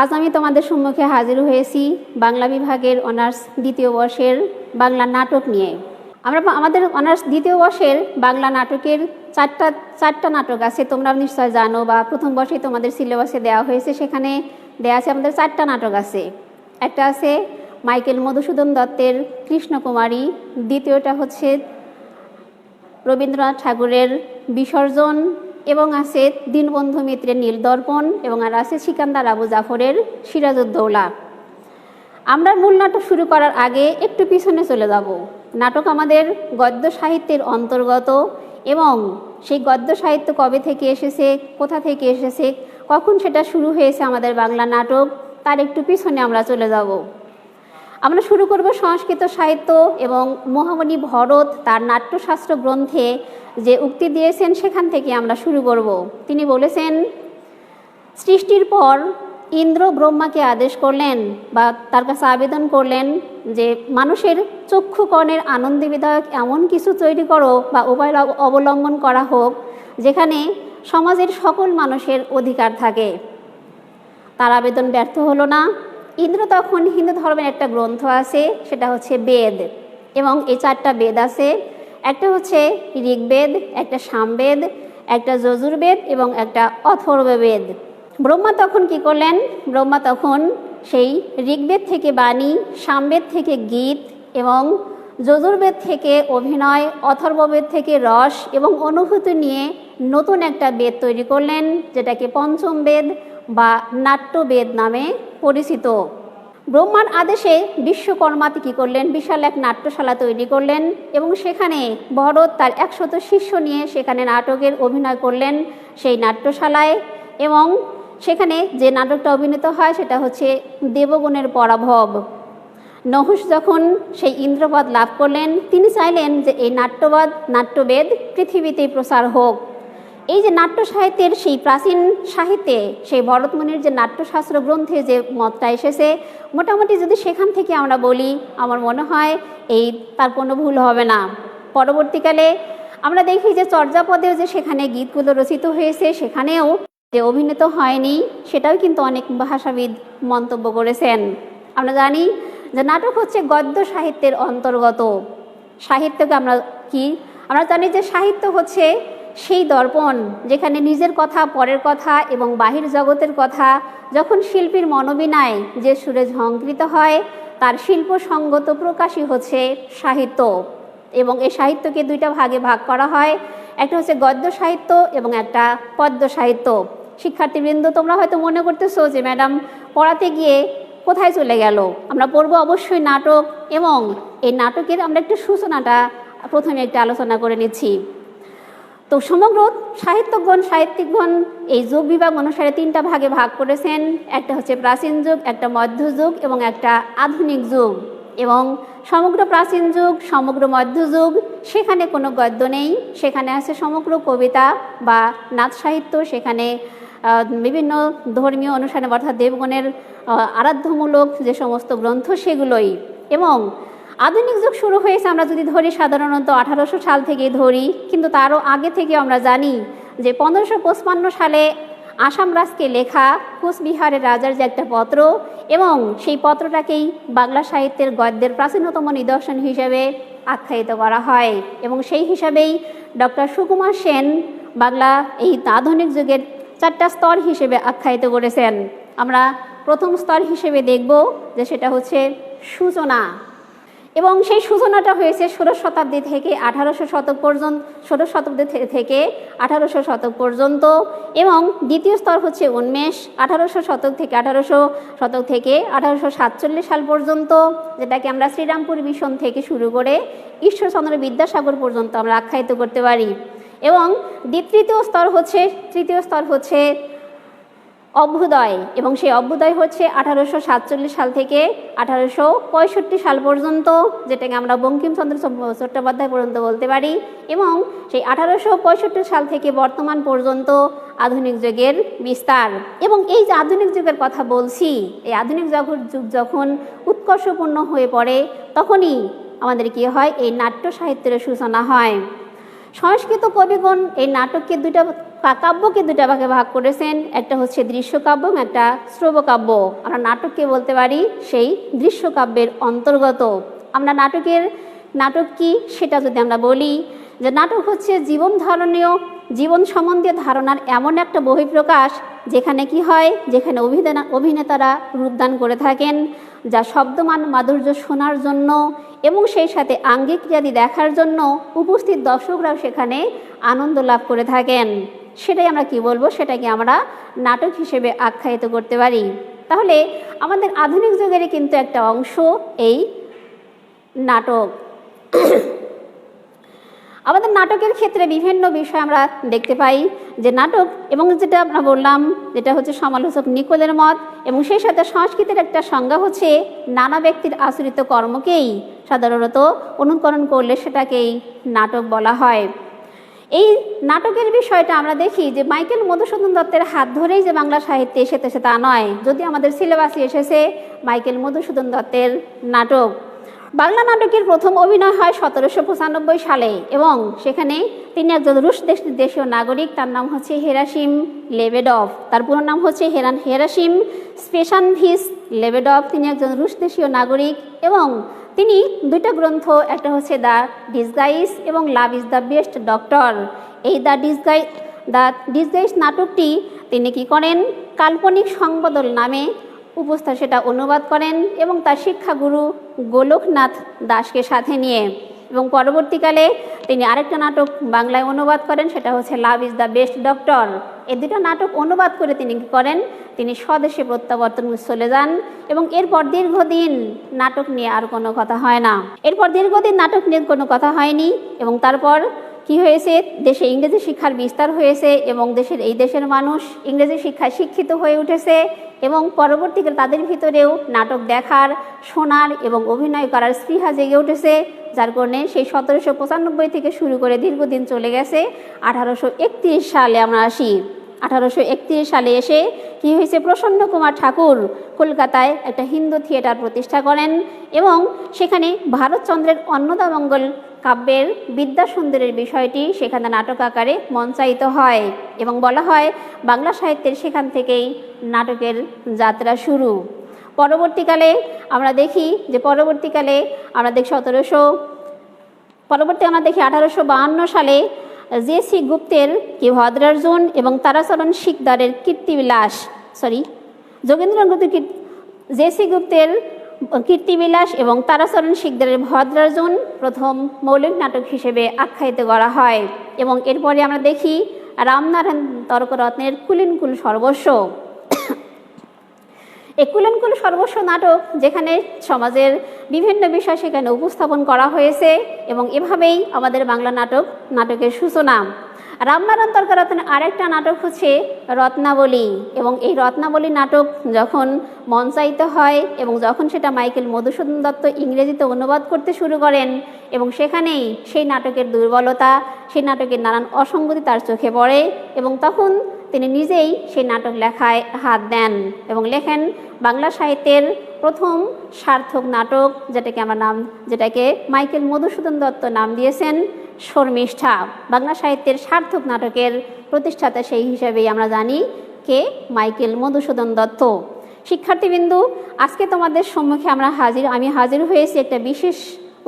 আজ আমি তোমাদের সম্মুখে হাজির হয়েছি বাংলা বিভাগের অনার্স দ্বিতীয় বর্ষের বাংলা নাটক নিয়ে। আমরা আমাদের অনার্স দ্বিতীয় বর্ষের বাংলা নাটকের চারটা চারটা নাটক আছে তোমরা নিশ্চয় জানো বা প্রথম বর্ষে তোমাদের সিলেবাসে দেওয়া হয়েছে, সেখানে দেওয়া আছে আমাদের চারটা নাটক আছে। একটা আছে মাইকেল মধুসূদন দত্তের কৃষ্ণকুমারী, দ্বিতীয়টা হচ্ছে রবীন্দ্রনাথ ঠাকুরের বিসর্জন এবং আছে দীনবন্ধু মিত্রের নীলদর্পণ এবং আর আছে সিকান্দার আবু জাফরের সিরাজউদ্দৌলা। আমরা মূল নাটক শুরু করার আগে একটু পিছনে চলে যাব। নাটক আমাদের গদ্য সাহিত্যের অন্তর্গত এবং সেই গদ্য সাহিত্য কবে থেকে এসেছে, কোথা থেকে এসেছে, কখন সেটা শুরু হয়েছে আমাদের বাংলা নাটক, তার একটু পিছনে আমরা চলে যাব। আমরা শুরু করব সংস্কৃত সাহিত্য এবং মহামণি ভরত তার নাট্যশাস্ত্র গ্রন্থে যে উক্তি দিয়েছেন সেখান থেকে আমরা শুরু করব। তিনি বলেছেন, সৃষ্টির পর ইন্দ্র ব্রহ্মাকে আদেশ করলেন বা তার কাছে আবেদন করলেন যে, মানুষের চক্ষুকর্ণের আনন্দ বিধায়ক এমন কিছু তৈরি করো বা উপায় অবলম্বন করা হোক, যেখানে সমাজের সকল মানুষের অধিকার থাকে। তার আবেদন ব্যর্থ হলো না। ইন্দ্র তখন হিন্দু ধর্মের একটা গ্রন্থ আছে, সেটা হচ্ছে বেদ। এবং এই চারটা বেদ আছে, একটা হচ্ছে ঋগ্বেদ, একটা সামবেদ, একটা যজুর্বেদ এবং একটা অথর্ববেদ। ব্রহ্মা তখন কি করলেন? ব্রহ্মা তখন সেই ঋগ্বেদ থেকে বাণী, সামবেদ থেকে গীত এবং যজুর্বেদ থেকে অভিনয়, অথর্ববেদ থেকে রস এবং অনুভূতি নিয়ে নতুন একটা বেদ তৈরি করলেন, যেটাকে পঞ্চম বেদ বা নাট্যবেদ নামে। পরিচিত। ব্রহ্মার আদেশে বিশ্বকর্মাতে কী করলেন, বিশাল এক নাট্যশালা তৈরি করলেন এবং সেখানে ভরত তার একশত শিষ্য নিয়ে সেখানে নাটকের অভিনয় করলেন সেই নাট্যশালায় এবং সেখানে যে নাটকটা অভিনীত হয় সেটা হচ্ছে দেবগুণের পরাভব। নহুষ যখন সেই ইন্দ্রপদ লাভ করলেন, তিনি চাইলেন যে এই নাট্যবাদ, নাট্যবেদ পৃথিবীতেই প্রসার হোক। এই যে নাট্য সাহিত্যের সেই প্রাচীন সাহিত্যে, সেই ভরতমণির যে নাট্যশাস্ত্র গ্রন্থে যে মতটা এসেছে, মোটামুটি যদি সেখান থেকে আমরা বলি, আমার মনে হয় এই তার কোনো ভুল হবে না। পরবর্তীকালে আমরা দেখি যে চর্যাপদেও যে সেখানে গীতগুলো রচিত হয়েছে, সেখানেও যে অভিনীত হয়নি, সেটাও কিন্তু অনেক ভাষাবিদ মন্তব্য করেছেন। আমরা জানি যে নাটক হচ্ছে গদ্য সাহিত্যের অন্তর্গত। সাহিত্যকে আমরা কি? আমরা জানি যে সাহিত্য হচ্ছে সেই দর্পণ যেখানে নিজের কথা, পরের কথা এবং বাহির জগতের কথা, যখন শিল্পীর মনোবিনায় যে সুরে ঝঙ্কৃত হয়, তার শিল্প সঙ্গত প্রকাশই হচ্ছে সাহিত্য। এবং এই সাহিত্যকে দুইটা ভাগে ভাগ করা হয়। একটা হচ্ছে গদ্য সাহিত্য এবং একটা পদ্য সাহিত্য। শিক্ষার্থীবৃন্দ, তোমরা হয়তো মনে করতেছো যে, ম্যাডাম, পড়াতে গিয়ে কোথায় চলে গেল? আমরা পড়ব অবশ্যই নাটক এবং এই নাটকের আমরা একটু সূচনাটা প্রথমে একটা আলোচনা করে নিচ্ছি। তো সমগ্র সাহিত্যগণ সাহিত্যিকগণ এই যুগ বিভাগ অনুসারে তিনটা ভাগে ভাগ করেছেন। একটা হচ্ছে প্রাচীন যুগ, একটা মধ্যযুগ এবং একটা আধুনিক যুগ। এবং সমগ্র প্রাচীন যুগ, সমগ্র মধ্যযুগ সেখানে কোনো গদ্য নেই। সেখানে আছে সমগ্র কবিতা বা নাচ সাহিত্য। সেখানে বিভিন্ন ধর্মীয় অনুষ্ঠানে অর্থাৎ দেবগণের আরাধ্যমূলক যে সমস্ত গ্রন্থ সেগুলোই। এবং আধুনিক যুগ শুরু হয়েছে, আমরা যদি ধরি সাধারণত আঠারোশো সাল থেকে ধরি, কিন্তু তারও আগে থেকে আমরা জানি যে পনেরোশো পঁচপান্ন সালে আসাম রাজকে লেখা কোচবিহারের রাজার যে একটা পত্র, এবং সেই পত্রটাকেই বাংলা সাহিত্যের গদ্যের প্রাচীনতম নিদর্শন হিসেবে আখ্যায়িত করা হয়। এবং সেই হিসাবেই ডক্টর সুকুমার সেন বাংলা এই আধুনিক যুগের চারটা স্তর হিসেবে আখ্যায়িত করেছেন। আমরা প্রথম স্তর হিসেবে দেখব যে সেটা হচ্ছে সূচনা। এবং সেই সূচনাটা হয়েছে ষোড়শ শতাব্দী থেকে আঠারোশো শতক পর্যন্ত, ষোড়শ শতাব্দী থেকে আঠারোশো শতক পর্যন্ত এবং দ্বিতীয় স্তর হচ্ছে উন্মেষ, আঠারোশো শতক থেকে আঠারোশো শতক থেকে আঠারোশো সাতচল্লিশ সাল পর্যন্ত, যেটাকে আমরা শ্রীরামপুর মিশন থেকে শুরু করে ঈশ্বরচন্দ্র বিদ্যাসাগর পর্যন্ত আমরা আখ্যায়িত করতে পারি। এবং তৃতীয় স্তর হচ্ছে, তৃতীয় স্তর হচ্ছে অভ্যুদয় এবং সেই অভ্যুদয় হচ্ছে আঠারোশো সাতচল্লিশ সাল থেকে আঠারোশো পঁয়ষট্টি সাল পর্যন্ত, যেটাকে আমরা বঙ্কিমচন্দ্র চট্টোপাধ্যায় পর্যন্ত বলতে পারি। এবং সেই আঠারোশো পঁয়ষট্টি সাল থেকে বর্তমান পর্যন্ত আধুনিক যুগের বিস্তার। এবং এই যে আধুনিক যুগের কথা বলছি, এই আধুনিক যুগ যখন উৎকর্ষপূর্ণ হয়ে পড়ে, তখনই আমাদের কি হয়? এই নাট্য সাহিত্যের সূচনা হয়। সংস্কৃত কবিগণ এই নাটককে দুটা কাব্যকে দুটা ভাগে ভাগ করেছেন। একটা হচ্ছে দৃশ্যকাব্য এবং একটা শ্রবকাব্য। আমরা নাটককে বলতে পারি সেই দৃশ্যকাব্যের অন্তর্গত। আমরা নাটকের নাটক কি সেটা যদি আমরা বলি যে নাটক হচ্ছে জীবন ধারণীয়, জীবন সম্বন্ধীয় ধারণার এমন একটা বহিঃপ্রকাশ যেখানে কি হয়? যেখানে অভিনেতা অভিনেতারা রূপদান করে থাকেন। যা শব্দমান মাধুর্য শোনার জন্য এবং সেই সাথে আঙ্গিক ইত্যাদি দেখার জন্য উপস্থিত দর্শকরাও সেখানে আনন্দ লাভ করে থাকেন। সেটাই আমরা কি বলব? সেটাকে আমরা নাটক হিসেবে আখ্যায়িত করতে পারি। তাহলে আমাদের আধুনিক যুগেরই কিন্তু একটা অংশ এই নাটক। আমাদের নাটকের ক্ষেত্রে বিভিন্ন বিষয় আমরা দেখতে পাই যে নাটক এবং যেটা আমরা বললাম, যেটা হচ্ছে সমালোচক নিকোলের মত এবং সেই সাথে সংস্কৃতির একটা সংজ্ঞা হচ্ছে নানা ব্যক্তির আচরিত কর্মকেই সাধারণত অনুকরণ করলে সেটাকেই নাটক বলা হয়। এই নাটকের বিষয়টা আমরা দেখি যে মাইকেল মধুসূদন দত্তের হাত ধরেই যে বাংলা সাহিত্যে এসেছে তা নয়। যদি আমাদের সিলেবাসে এসেছে মাইকেল মধুসূদন দত্তের নাটক। বাংলা নাটকের প্রথম অভিনয় হয় সতেরোশো পঁচানব্বই সালে এবং সেখানে তিনি একজন রুশ দেশ দেশীয় নাগরিক, তার নাম হচ্ছে হেরাসিম লেবেডভ। তার পুরো নাম হচ্ছে হেরান হেরাসিম স্পেশানভিস লেবেডভ। তিনি একজন রুশ দেশীয় নাগরিক এবং তিনি দুইটা গ্রন্থ, একটা হচ্ছে দ্য ডিসগাইস এবং love is the best doctor. এই দ্য ডিসগাই দ্য ডিসগাইস নাটকটি তিনি কি করেন? কাল্পনিক সংবদল নামে উপস্থা সেটা অনুবাদ করেন এবং তার শিক্ষাগুরু গোলকনাথ দাসকে সাথে নিয়ে এবং পরবর্তীকালে তিনি আরেকটা নাটক বাংলায় অনুবাদ করেন, সেটা হচ্ছে love is the best doctor এই দুটো নাটক অনুবাদ করে তিনি করেন? তিনি স্বদেশে প্রত্যাবর্তন চলে যান এবং এরপর দীর্ঘদিন নাটক নিয়ে আর কোনো কথা হয় না। এরপর দীর্ঘদিন নাটক নিয়ে কোনো কথা হয়নি এবং তারপর কি হয়েছে? দেশে ইংরেজি শিক্ষার বিস্তার হয়েছে এবং দেশের এই দেশের মানুষ ইংরেজি শিক্ষায় শিক্ষিত হয়ে উঠেছে এবং পরবর্তীকালে তাদের ভিতরেও নাটক দেখার, শোনার এবং অভিনয় করার স্পৃহা জেগে উঠেছে, যার কারণে সেই সতেরোশো পঁচানব্বই থেকে শুরু করে দীর্ঘদিন চলে গেছে। আঠারোশো একত্রিশ সালে আমরা আসি। আঠারোশো একত্রিশ সালে এসে কি হয়েছে? প্রসন্ন কুমার ঠাকুর কলকাতায় একটা হিন্দু থিয়েটার প্রতিষ্ঠা করেন এবং সেখানে ভারতচন্দ্রের অন্নদামঙ্গল কাব্যের বিদ্যাসুন্দরের বিষয়টি সেখানে নাটক আকারে মঞ্চায়িত হয় এবং বলা হয় বাংলা সাহিত্যের সেখান থেকেই নাটকের যাত্রা শুরু। পরবর্তীকালে আমরা দেখি যে পরবর্তীকালে আমরা দেখি সতেরোশো, পরবর্তী আমরা দেখি আঠারোশো সালে জে সি গুপ্তের কি ভদ্রার্জুন এবং Tarachiran শিকদারের Kirtibilas sorry Jogendranath J C গুপ্তের কীর্তিবিলাস এবং তারাচরণ শিকদারের ভদ্রার্জুন প্রথম মৌলিক নাটক হিসেবে আখ্যায়িত করা হয়। এবং এরপরে আমরা দেখি রামনারায়ণ তর্করত্নের কুলিনকুল সর্বস্ব। এই কুলনকুল সর্বস্ব নাটক, যেখানে সমাজের বিভিন্ন বিষয় সেখানে উপস্থাপন করা হয়েছে এবং এভাবেই আমাদের বাংলা নাটক, নাটকের সূচনা। রামনারায়ণ তর্করত্নের আরেকটা নাটক হচ্ছে রত্নাবলী এবং এই রত্নাবলী নাটক যখন মঞ্চায়িত হয় এবং যখন সেটা মাইকেল মধুসূদন দত্ত ইংরেজিতে অনুবাদ করতে শুরু করেন এবং সেখানেই সেই নাটকের দুর্বলতা, সেই নাটকের নানান অসঙ্গতি তার চোখে পড়ে এবং তখন তিনি নিজেই সেই নাটক লেখায় হাত দেন এবং লেখেন বাংলা সাহিত্যের প্রথম সার্থক নাটক, যেটাকে আমার নাম, যেটাকে মাইকেল মধুসূদন দত্ত নাম দিয়েছেন, শর্মিষ্ঠা। বাংলা সাহিত্যের সার্থক নাটকের প্রতিষ্ঠাতা সেই হিসাবেই আমরা জানি কে? মাইকেল মধুসূদন দত্ত। শিক্ষার্থীবৃন্দু, আজকে তোমাদের সম্মুখে আমরা হাজির, আমি হাজির হয়েছি একটা বিশেষ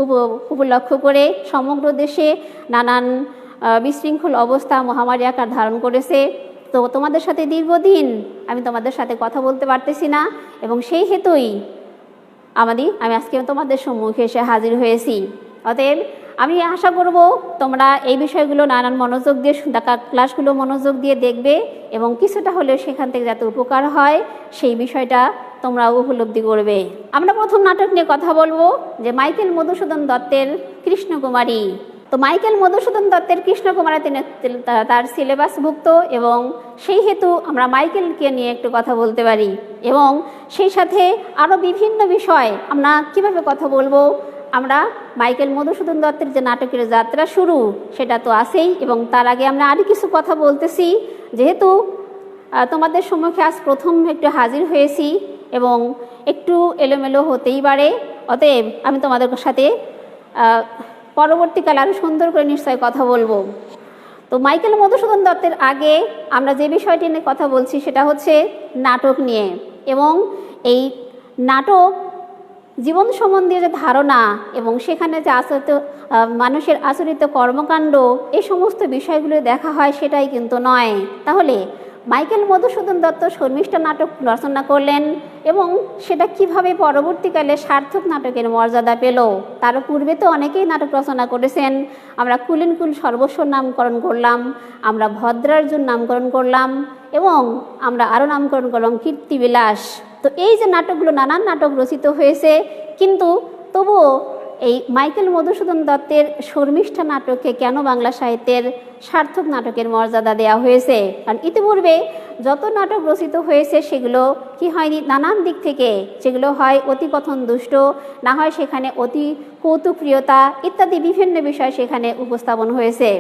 উপ, উপলক্ষ করে। সমগ্র দেশে নানান বিশৃঙ্খল অবস্থা, মহামারী আকার ধারণ করেছে। তো তোমাদের সাথে দীর্ঘদিন আমি তোমাদের সাথে কথা বলতে পারতেছি না, এবং সেই হেতুই আমাদের আমি আজকে তোমাদের সম্মুখে এসে হাজির হয়েছি। অতএব আমি আশা করব তোমরা এই বিষয়গুলো নানান মনোযোগ দিয়ে ক্লাসগুলো মনোযোগ দিয়ে দেখবে, এবং কিছুটা হলেও সেখান থেকে যাতে উপকার হয়, সেই বিষয়টা তোমরা উপলব্ধি করবে। আমরা প্রথম নাটক নিয়ে কথা বলব, যে মাইকেল মধুসূদন দত্তের কৃষ্ণকুমারী। তো মাইকেল মধুসূদন দত্তের কৃষ্ণকুমারী তিনি তার সিলেবাসভুক্ত এবং সেই হেতু আমরা মাইকেলকে নিয়ে একটু কথা বলতে পারি এবং সেই সাথে আরও বিভিন্ন বিষয় আমরা কীভাবে কথা বলব। আমরা মাইকেল মধুসূদন দত্তের যে নাটকের যাত্রা শুরু সেটা তো আছেই এবং তার আগে আমরা আরও কিছু কথা বলতেছি। যেহেতু তোমাদের সম্মুখে আজ প্রথম একটু হাজির হয়েছি এবং একটু এলোমেলো হতেই পারে। অতএব আমি তোমাদের সাথে পরবর্তীকালে আরও সুন্দর করে নিশ্চয় কথা বলব। তো মাইকেল মধুসূদন দত্তের আগে আমরা যে বিষয়টি নিয়ে কথা বলছি সেটা হচ্ছে নাটক নিয়ে এবং এই নাটক জীবন সম্বন্ধীয় যে ধারণা এবং সেখানে যে আচরিত মানুষের আচরিত কর্মকাণ্ড এই সমস্ত বিষয়গুলো দেখা হয় সেটাই কিন্তু নয়। তাহলে মাইকেল মধুসূদন দত্ত শর্মিষ্ঠ নাটক রচনা করলেন এবং সেটা কীভাবে পরবর্তীকালে সার্থক নাটকের মর্যাদা পেল তার পূর্বে তো অনেকেই নাটক রচনা করেছেন। আমরা কুলিনকুল সর্বস্ব নামকরণ করলাম, আমরা ভদ্রার্জুন নামকরণ করলাম এবং আমরা আরও নামকরণ করলাম কীর্তিবিলাস। তো এই যে নাটকগুলো নানান নাটক রচিত হয়েছে, কিন্তু তবুও এই মাইকেল মধুসূদন দত্তের শর্মিষ্ঠা নাটককে কেন বাংলা সাহিত্যের সার্থক নাটকের মর্যাদা দেওয়া হয়েছে? কারণ ইতিপূর্বে যত নাটক রচিত হয়েছে, সেগুলো কি হয়নি নানান দিক থেকে? সেগুলো হয় অতি কথন দুষ্ট, না হয় সেখানে অতি কৌতুকপ্রিয়তা ইত্যাদি বিভিন্ন বিষয় সেখানে উপস্থাপন হয়েছে।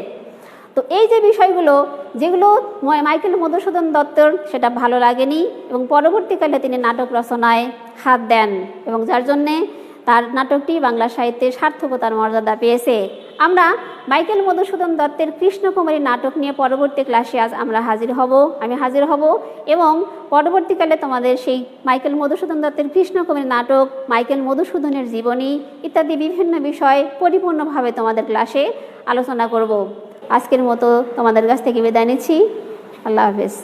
তো এই যে বিষয়গুলো, যেগুলো মাইকেল মধুসূদন দত্তর, সেটা ভালো লাগেনি এবং পরবর্তীকালে তিনি নাটক রচনায় হাত দেন এবং যার জন্যে তার নাটকটি বাংলা সাহিত্যের সার্থকতার মর্যাদা পেয়েছে। আমরা মাইকেল মধুসূদন দত্তের কৃষ্ণকুমারী নাটক নিয়ে পরবর্তী ক্লাসে আজ আমরা হাজির হব। আমি হাজির হব এবং পরবর্তীকালে তোমাদের সেই মাইকেল মধুসূদন দত্তের কৃষ্ণকুমারী নাটক, মাইকেল মধুসূদনের জীবনী ইত্যাদি বিভিন্ন বিষয় পরিপূর্ণভাবে তোমাদের ক্লাসে আলোচনা করব। আজকের মতো তোমাদের কাছ থেকে বিদায় নিচ্ছি। আল্লাহ হাফেজ।